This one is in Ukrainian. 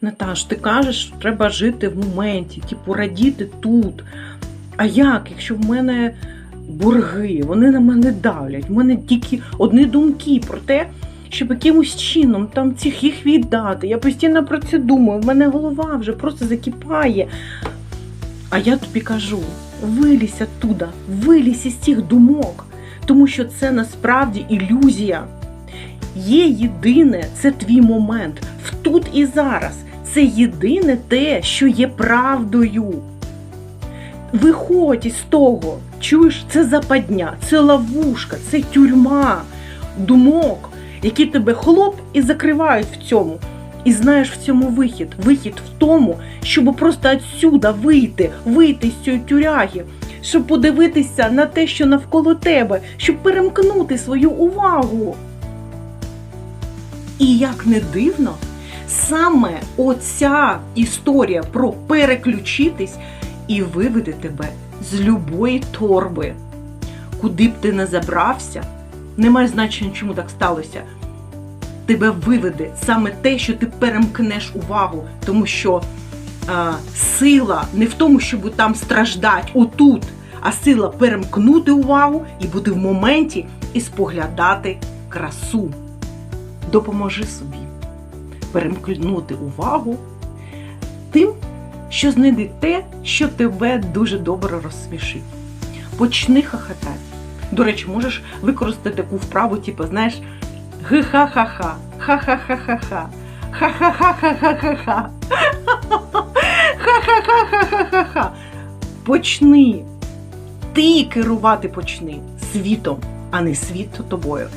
Наташ, ти кажеш, що треба жити в моменті, типу радіти тут. А як, якщо в мене борги, вони на мене давлять, в мене тільки одні думки про те, щоб якимось чином там цих їх віддати. Я постійно про це думаю, в мене голова вже просто закипає. А я тобі кажу: вилізь оттуда, вилізь із цих думок, тому що це насправді ілюзія. Є єдине, це твій момент в тут і зараз. Це єдине те, що є правдою. Виходь із того, чуєш, це западня, це ловушка, це тюрма думок, які тебе хлоп і закривають в цьому. І знаєш в цьому вихід. Вихід в тому, щоб просто отсюда вийти, вийти з цієї тюряги, щоб подивитися на те, що навколо тебе, щоб перемкнути свою увагу. І як не дивно, саме оця історія про переключитись і виведе тебе з любої торби. Куди б ти не забрався, немає значення, чому так сталося. Тебе виведе саме те, що ти перемкнеш увагу, тому що а, сила не в тому, щоб там страждати отут, а сила перемкнути увагу і бути в моменті і споглядати красу. Допоможи собі перемкнути увагу тим, що знайде те, що тебе дуже добре розсмішить. Почни хахатати. До речі, можеш використати таку вправу, типу, знаєш, ги-ха-ха-ха, ха-ха-ха-ха-ха, ха-ха-ха-ха-ха-ха, ха-ха-ха-ха-ха-ха. Почни. Ти керувати почни світом, а не світ тобою.